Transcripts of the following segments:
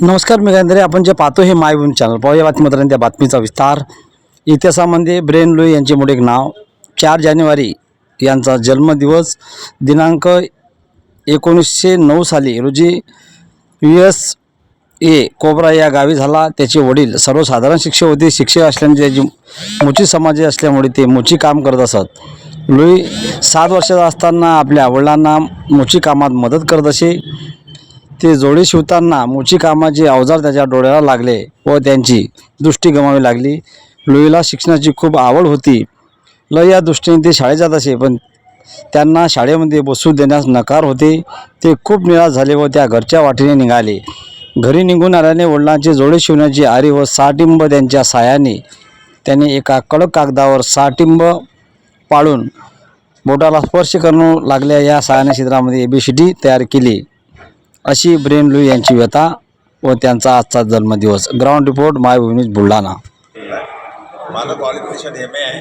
नमस्कार मी गांधरे आपण जे पाहतो हे मायभूमी चॅनल. पाहूया बातमीदारांनी त्या बातमीचा विस्तार. इतिहासामध्ये ब्रेन लुई यांचे मोठे एक नाव. चार जानेवारी यांचा जन्मदिवस. दिनांक एकोणीसशे नऊ साली रोजी यू एस ए कोबरा या गावी झाला. त्याचे वडील सर्वसाधारण शिक्षक होते शिक्षक असल्याने त्याची मुची समाज असल्यामुळे ते मुची काम करत असत. लुई सात वर्षाचा असताना आपल्या वडिलांना मुची कामात मदत करत असे. ते जोडे शिवताना मोची कामाचे अवजार त्याच्या डोळ्याला लागले व त्यांची दृष्टी गमावी लागली. लुईला शिक्षणाची खूप आवड होती. ल या दृष्टीने ते शाळेत जात असे पण त्यांना शाळेमध्ये बसू देण्यास नकार होते. ते खूप निराश झाले व त्या घरच्या वाटेने निघाले. घरी निघून आल्याने वडिलांचे जोडे शिवण्याची आरी व साटिंब त्यांच्या सायाने त्याने एका कडक कागदावर साटिंब पाळून बोटाला स्पर्श करू लागल्या या सायाने क्षेत्रामध्ये ए बी सी डी तयार केली. अशी ब्रेन लुई यांची व्यथा व त्यांचा आजचा जन्मदिवस. ग्राउंड रिपोर्ट मायभूमी बुलढाणा. माझं क्वालिफिकेशन एम ए आहे.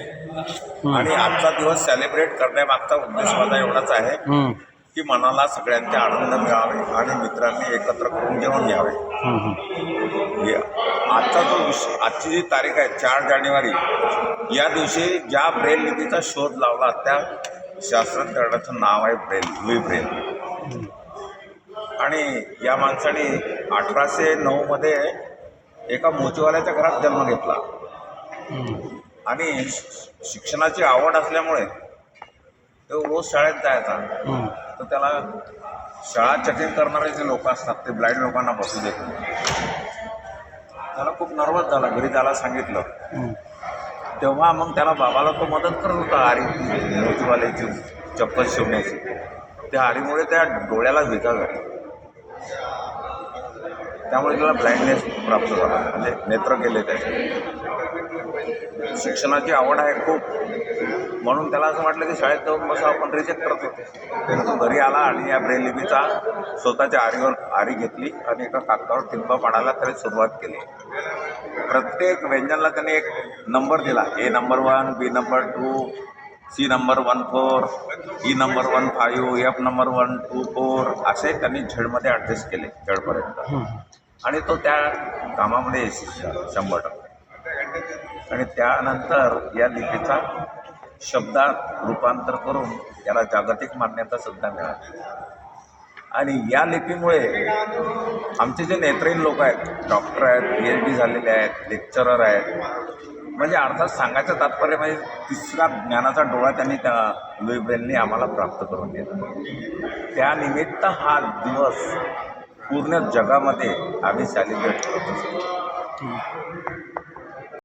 आणि आजचा दिवस सेलिब्रेट करण्यामागचा उद्देश माझा एवढाच आहे की मनाला सगळ्यांचे आनंद मिळावे आणि मित्रांनी एकत्र करून जेवण घ्यावे. आजचा जो आजची जी तारीख आहे चार जानेवारी या दिवशी ज्या ब्रेल लिपीचा शोध लावला त्या शास्त्रज्ञाचं नाव आहे ब्रेल लुई ब्रेल आणि या माणसाने अठराशे नऊमध्ये एका मोचीवाल्याच्या घरात जन्म घेतला. आणि शिक्षणाची आवड असल्यामुळे तो रोज शाळेत जायचा. तर त्याला शाळा चकिंग करणारे जे लोक असतात ते ब्लाइंड लोकांना बसू देत त्याला खूप नर्वस झाला. घरी त्याला सांगितलं. तेव्हा मग त्याला बाबाला तो मदत करत होता आरी मोचीवाल्याची चप्पल शिवण्याची. त्या आरीमुळे त्या डोळ्याला विका झाली. त्यामुळे त्याला ब्लाइंडनेस प्राप्त झाला. म्हणजे नेत्र गेले त्याचे. शिक्षणाची आवड आहे खूप. म्हणून त्याला असं वाटलं की शाळेत जाऊन बस आपण रिजेक्ट करत होते. तो घरी आला आणि या ब्रेलिपीचा स्वतःच्या आरीवर आरी घेतली आणि एका कागदावर टिंबा पाडायला त्याने सुरुवात केली. प्रत्येक व्यंजनला त्याने एक नंबर दिला. A number one B number two C number one four E number one five F number one two four असे त्यांनी झेडमध्ये ॲडजस्ट केले झेडपर्यंत. आणि तो त्या कामामध्ये यशस्वी शंभर टक्के. आणि त्यानंतर या लिपीचा शब्दात रूपांतर करून याला जागतिक मान्यता सुद्धा मिळाली. आणि या लिपीमुळे आमचे जे नेत्रहीन लोक आहेत डॉक्टर आहेत पी एच डी झालेले आहेत लेक्चरर आहेत म्हणजे अर्थात सांगायचं तात्पर्य म्हणजे तिसरा ज्ञानाचा डोळा त्यांनी त्या लुई आम्हाला प्राप्त करून दिला. त्यानिमित्त हा दिवस पूर्ण जगामध्ये आम्ही सॅलिब्रेट करत असतो